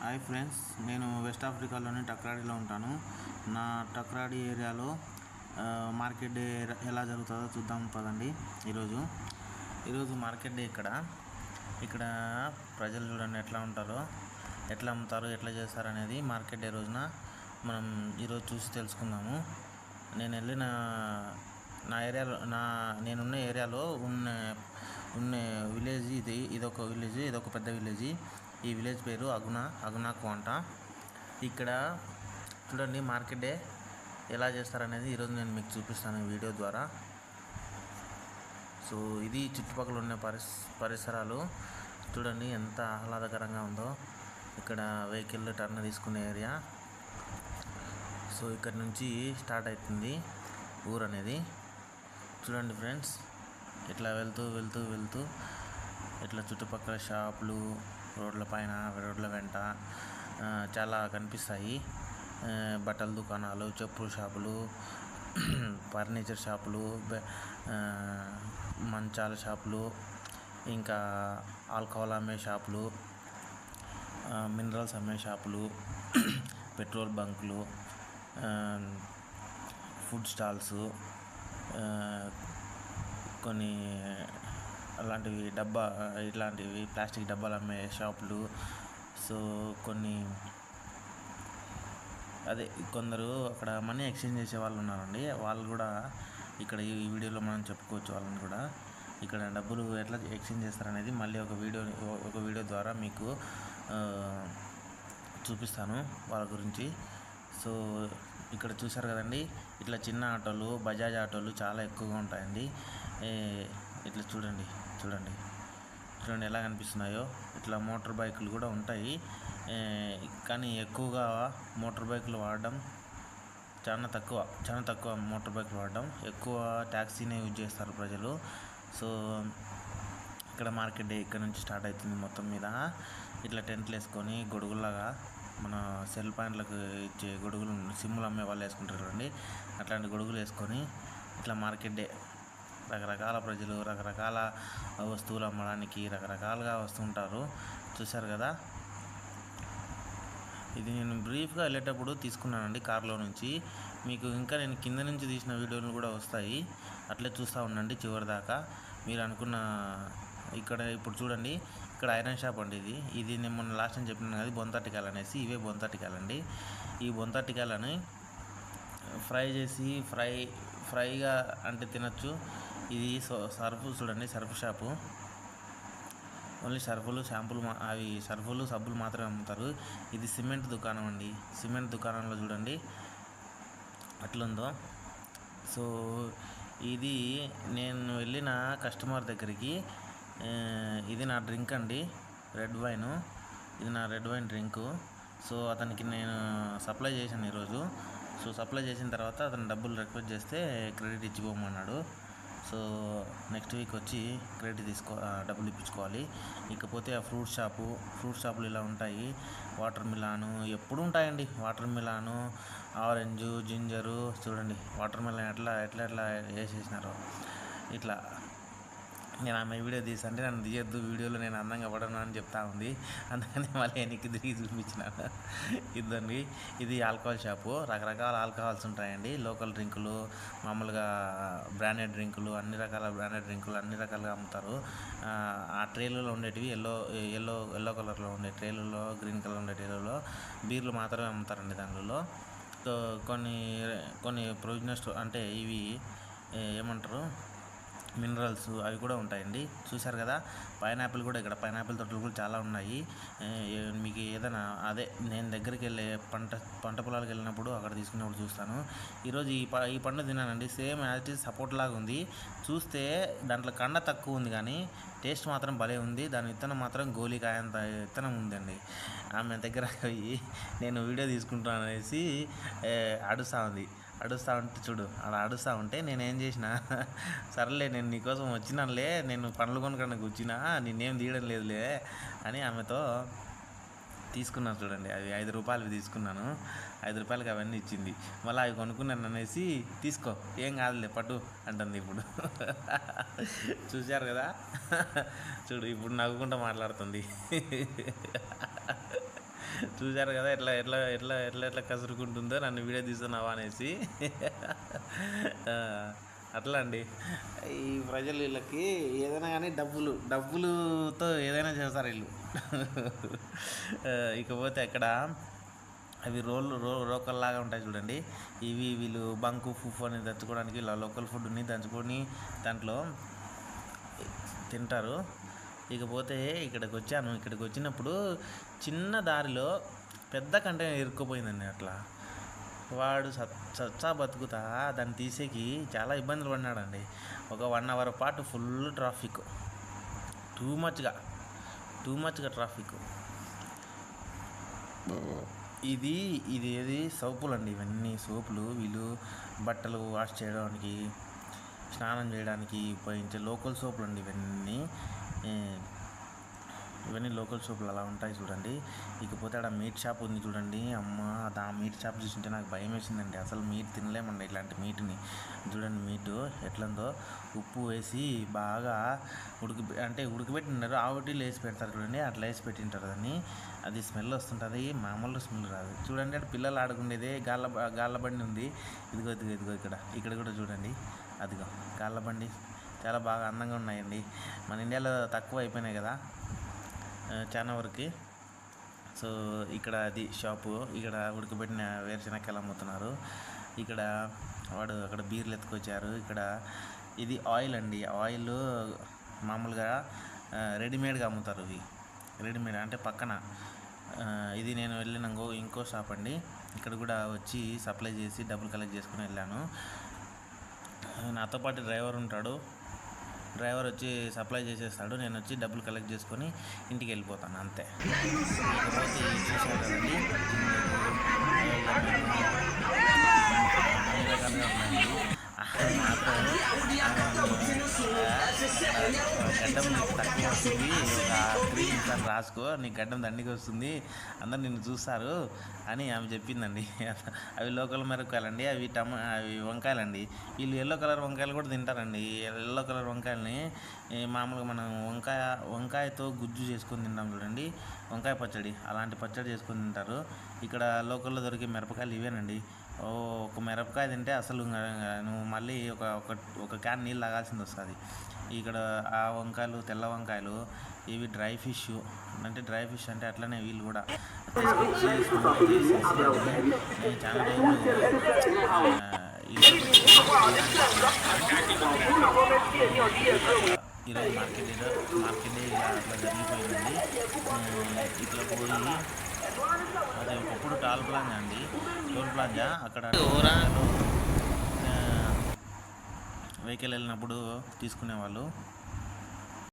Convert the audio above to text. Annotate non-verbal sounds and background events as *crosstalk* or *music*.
Hi friends నేను west ఆఫ్రికాలోని టక్రాడిలో ఉంటాను. నా టక్రాడి ఏరియాలో మార్కెట్ డే ఎలా జరుగుతుందో చూద్దాం పదండి ఈరోజు. ఈరోజు మార్కెట్ డే ఇక్కడ. ఇక్కడ ప్రజలు చూడండి ఎట్లా ఉంటారో ఎట్లా అమ్ముతారు ఎట్లా చేస్తారు అనేది మార్కెట్ డే రోజున మనం ఈరోజు చూసి తెలుసుకుందాము. నేను వెళ్ళిన నా ఏరియాలో నా నేనున్న ఏరియాలో ఉన్న ఉన్న విలేజ్ ఇది ఇదొక విలేజ్ ఇదొక పెద్ద విలేజ్ ఈ విలేజ్ పేరు అగునా అగునా కోంట. ఇక్కడ చూడండి మార్కెట్ డే ఎలా చేస్తారనేది ఈరోజు నేను మీకు చూపిస్తాను వీడియో ద్వారా. సో ఇది చుట్టుపక్కల ఉన్న పరిస్ పరిసరాలు. చూడండి ఎంత ఆహ్లాదకరంగా ఉందో. ఇక్కడ వెహికల్ టర్న్ తీసుకునే ఏరియా. సో ఇక్కడ నుంచి స్టార్ట్ అవుతుంది ఊరు అనేది. చూడండి ఫ్రెండ్స్ ఇట్లా వెళ్తూ వెళ్తూ వెళ్తూ ఇట్లా చుట్టుపక్కల షాపులు రోడ్ల పైన రోడ్ల వెంట చాలా కనిపిస్తాయి. బట్టల దుకాణాలు చెప్పుల షాపులు *clears throat* ఫర్నిచర్ షాపులు మంచాల షాపులు ఇంకా ఆల్కహాల్ అమ్మే షాపులు మినరల్స్ అమ్మే షాపులు *clears throat* పెట్రోల్ బంకులు ఫుడ్ స్టాల్స్ కొన్ని అలాంటివి డబ్బా ఇట్లాంటివి ప్లాస్టిక్ డబ్బాలు అమ్మే షాపులు. సో కొన్ని అదే కొందరు అక్కడ మనీ ఎక్స్చేంజ్ చేసే వాళ్ళు ఉన్నారండి. వాళ్ళు కూడా ఇక్కడ ఈ వీడియోలో మనం చెప్పుకోవచ్చు వాళ్ళని కూడా. ఇక్కడ డబ్బులు ఎట్లా ఎక్స్చేంజ్ చేస్తారనేది మళ్ళీ ఒక వీడియో ఒక వీడియో ద్వారా మీకు చూపిస్తాను వాళ్ళ గురించి. సో ఇక్కడ చూసారు కదండి. ఇట్లా చిన్న ఆటోలు బజాజ్ ఆటోలు చాలా ఎక్కువగా ఉంటాయండి. ఇట్లా చూడండి. చూడండి. చూడండి ఎలా కనిపిస్తున్నాయో. ఇట్లా మోటార్ బైకులు కూడా ఉంటాయి. కానీ ఎక్కువగా మోటార్ బైకులు వాడడం చాలా తక్కువ. చాలా తక్కువ మోటార్ బైకులు వాడడం. ఎక్కువ ట్యాక్సీనే యూజ్ చేస్తారు ప్రజలు. సో ఇక్కడ మార్కెట్ డే ఇక్కడ నుంచి స్టార్ట్ అవుతుంది మొత్తం మీద. ఇట్లా టెంట్లు వేసుకొని గొడుగులాగా మన సెల్ పాయింట్లకు ఇచ్చే గొడుగులు సిమ్ములు అమ్మే వాళ్ళు వేసుకుంటారు చూడండి. అట్లాంటి గొడుగులు వేసుకొని ఇట్లా మార్కెట్ డే రకరకాల ప్రజలు రకరకాల వస్తువులు అమ్మడానికి రకరకాలుగా వస్తుంటారు. చూశారు కదా? ఇది నేను బ్రీఫ్గా వెళ్ళేటప్పుడు తీసుకున్నానండి కార్లో నుంచి. మీకు ఇంకా నేను కింద నుంచి తీసిన వీడియోలు కూడా వస్తాయి. అట్లే చూస్తూ ఉండండి చివరి దాకా మీరు అనుకున్న ఇక్కడ ఇప్పుడు చూడండి ఇక్కడ ఐరన్ షాప్ అండి ఇది. ఇది నేను మొన్న లాస్ట్ టైం చెప్పినాను కదా బొంతటికాయలు అనేసి ఇవే బొంతటికాయలండి ఈ బొంతటికాయలని ఫ్రై చేసి ఫ్రై ఫ్రైగా అంటే తినచ్చు. ఇది సో- సర్ఫ్ చూడండి సర్ఫ్ షాపు. ఓన్లీ సర్ఫులు షాంపులు అవి సర్ఫులు సబ్బులు మాత్రమే అమ్ముతారు. ఇది సిమెంట్ దుకాణం అండి. సిమెంట్ దుకాణంలో చూడండి. అట్లుందో సో ఇది నేను వెళ్ళిన కస్టమర్ దగ్గరికి ఇది నా డ్రింక్ అండి. Red wine. ఇది నా రెడ్ వైన్ డ్రింకు. సో అతనికి నేను సప్లై చేశాను ఈరోజు. సో సప్లై చేసిన తర్వాత అతను డబ్బులు రిక్వెస్ట్ చేస్తే క్రెడిట్ ఇచ్చిపోమన్నాడు. సో నెక్స్ట్ వీక్ వచ్చి క్రెడిట్ తీసుకో డబ్బులు ఇప్పించుకోవాలి. ఇకపోతే ఆ ఫ్రూట్ షాపు ఫ్రూట్ షాపులు ఇలా ఉంటాయి. వాటర్ మిలాను ఎప్పుడు ఉంటాయండి. వాటర్ మిలాను ఆరెంజ్ జింజరు చూడండి. వాటర్ మిలాన్ ఎట్లా ఎట్లా ఎట్లా వేసేసినారో. ఇట్లా నేను ఆమె వీడియో తీసంటే నన్ను తీయొద్దు వీడియోలో నేను అందంగా పడను అని చెప్తా ఉంది. అందుకని మళ్ళీ వెనక్కి తిరిగి చూపించినాను ఇద్దండి ఇది ఆల్కహాల్ షాపు. రకరకాల ఆల్కహాల్స్ ఉంటాయండి. లోకల్ డ్రింకులు మామూలుగా బ్రాండెడ్ డ్రింకులు అన్ని రకాల బ్రాండెడ్ డ్రింకులు అన్ని రకాలుగా అమ్ముతారు. ఆ, ట్రేలలో ఉండేటివి ఎల్లో ఎల్లో ఎల్లో కలర్లో ఉండే ట్రేలలో గ్రీన్ కలర్ ఉండే ట్రేలలో బీర్లు మాత్రమే అమ్ముతారండి దానిలో కొన్ని కొన్ని ప్రొవిజనల్ స్టో అంటే ఇవి ఏమంటారు? మినరల్స్ అవి కూడా ఉంటాయండి. చూశారు కదా? పైనాపిల్ కూడా ఇక్కడ పైనాపిల్ తోటలు కూడా చాలా ఉన్నాయి. మీకు ఏదైనా అదే నేను దగ్గరికి వెళ్ళే పంట పంట పొలాలకు వెళ్ళినప్పుడు అక్కడ తీసుకున్నప్పుడు చూస్తాను. ఈరోజు ఈ ప ఈ పండు తిన్నానండి. Same as it is support లాగా ఉంది. చూస్తే దాంట్లో కండ తక్కువ ఉంది కానీ టేస్ట్ మాత్రం భలే ఉంది. దాని విత్తనం మాత్రం గోలికాయంత విత్తనం ఉందండి. ఆమె దగ్గర పోయి నేను వీడియో తీసుకుంటాను అనేసి ఏ, అడుస్తా ఉంది. అడుస్తూ ఉంటే చూడు అలా అడుస్తూ ఉంటే నేను ఏం చేసిన సర్లే నేను నీకోసం వచ్చినానులే నేను పండ్లు కొనుక్కోడానికి వచ్చినా నేనేం తీయడం లేదులే అని ఆమెతో తీసుకున్నాను చూడండి. అవి ఐదు రూపాయలు తీసుకున్నాను. ఐదు రూపాయలకి అవన్నీ ఇచ్చింది. మళ్ళీ అవి కొనుక్కున్నాను అనేసి తీసుకో ఏం కాదులే పట్టు అంటుంది ఇప్పుడు. చూశారు కదా? చూడు ఇప్పుడు నవ్వుకుంటూ మాట్లాడుతుంది. చూశారు కదా ఎట్లా ఎట్లా ఎట్లా ఎట్లా ఎట్లా కసురుకుంటుందో నన్ను వీడియో తీస్తున్నావా అనేసి. అట్లా అండి. ఈ ప్రజలు వీళ్ళకి ఏదైనా కానీ డబ్బులు డబ్బులతో ఏదైనా చేస్తారు వీళ్ళు. ఇకపోతే అక్కడ అవి రోల్ రో రోకల్లాగా ఉంటాయి చూడండి. ఇవి వీళ్ళు బంకు ఫుఫ్ అని దంచుకోవడానికి ఇలా లోకల్ ఫుడ్ని దంచుకొని దాంట్లో తింటారు. ఇకపోతే ఇక్కడికి వచ్చాను ఇక్కడికి వచ్చినప్పుడు చిన్న దారిలో పెద్ద కంటైనర్ ఇరుక్కుపోయిందండి అట్లా. వాడు సత్ సచ్చా బతుకుతా దాన్ని తీసేకి చాలా ఇబ్బందులు పడినాడండి ఒక వన్ అవర్ పాటు ఫుల్ ట్రాఫిక్. టూ మచ్గా టూ మచ్గా ట్రాఫిక్. ఇది ఇది ఏది? సోపులు అండి ఇవన్నీ. సోపులు వీళ్ళు బట్టలు వాష్ చేయడానికి స్నానం చేయడానికి ఉపయోగించే లోకల్ సోపులు అండి ఇవన్నీ. ఇవన్నీ లోకల్ షాప్లు అలా ఉంటాయి చూడండి. ఇకపోతే ఆడ మీట్ షాప్ ఉంది చూడండి. అమ్మ ఆ మీట్ షాప్ చూస్తుంటే నాకు భయం వేసిందండి. అసలు మీట్ తినలేమండి ఇలాంటి మీట్ని. చూడండి మీటు ఎట్లందో. ఉప్పు వేసి బాగా ఉడికి అంటే ఉడకబెట్టినారు ఆవటీలు వేసి పెడతారు చూడండి. అట్లా వేసి పెట్టింటారు దాన్ని. అది స్మెల్ వస్తుంటుంది. మామూలు స్మెల్ రాదు. చూడండి అక్కడ పిల్లలు ఆడుకునేదే గాళ్ళ బ- గాళ్ళ బండి ఉంది. ఇదిగో ఇదిగో ఇదిగో ఇక్కడ. ఇక్కడ కూడా చూడండి. అదిగో గాళ్ళ బండి. చాలా బాగా అందంగా ఉన్నాయండి. మన ఇండియాలో తక్కువ అయిపోయినాయి కదా చాలా వరకు. సో ఇక్కడ అది షాపు ఇక్కడ ఉడకబెట్టిన వేరుశనక్కాయలు అమ్ముతున్నారు. ఇక్కడ వాడు అక్కడ బీర్లు ఎత్తుకొచ్చారు. ఇక్కడ ఇది ఆయిల్ అండి. ఆయిల్ మామూలుగా రెడీమేడ్గా అమ్ముతారు ఇవి. రెడీమేడ్ అంటే పక్కన. ఇది నేను వెళ్ళిన ఇంకో ఇంకో షాప్ అండి. ఇక్కడ కూడా వచ్చి సప్లై చేసి డబ్బులు కలెక్ట్ చేసుకుని వెళ్ళాను. నాతో పాటు డ్రైవర్ ఉంటాడు. డ్రైవర్ వచ్చి సప్లై చేసేస్తాడు నేను వచ్చి డబ్బులు కలెక్ట్ చేసుకొని ఇంటికి వెళ్ళిపోతాను అంతే. ఇకపోతే ఇవి కదండి అన్ని రకాలుగా మాత్రం గడ్డం నీకు తక్కువ వస్తుంది క్రీమ్ సార్ రాసుకో నీ గడ్డం దండికి వస్తుంది అందరు నిన్ను చూస్తారు అని ఆమె చెప్పిందండి. అవి లోకల్ మిరపకాయలండి అవి టమా అవి వంకాయలండి. వీళ్ళు ఎల్లో కలర్ వంకాయలు కూడా తింటారండి. ఎల్లో కలర్ వంకాయలని మామూలుగా మనం వంకాయ వంకాయతో గుజ్జు చేసుకొని తింటాం చూడండి. వంకాయ పచ్చడి అలాంటి పచ్చడి చేసుకొని తింటారు. ఇక్కడ లోకల్లో దొరికే మిరపకాయలు ఇవేనండి. ఒక మిరపకాయ తింటే అసలు నువ్వు మళ్ళీ ఒక ఒక ఒక క్యాన్ నీళ్ళు తాగాల్సింది వస్తుంది. ఇక్కడ ఆ వంకాయలు తెల్ల వంకాయలు ఇవి డ్రై ఫిష్. అంటే డ్రై ఫిష్ అంటే అట్లనే వీళ్ళు కూడా. చాలా ఈరోజు మార్కెట్ మార్కెట్ ఇలా అట్లా జరిగిపోయింది ఇట్లా పోయి అది ఒకప్పుడు టాల్ ప్లాజా అండి. టోల్ ప్లాజా అక్కడ వెహికల్ వెళ్ళినప్పుడు తీసుకునేవాళ్ళు.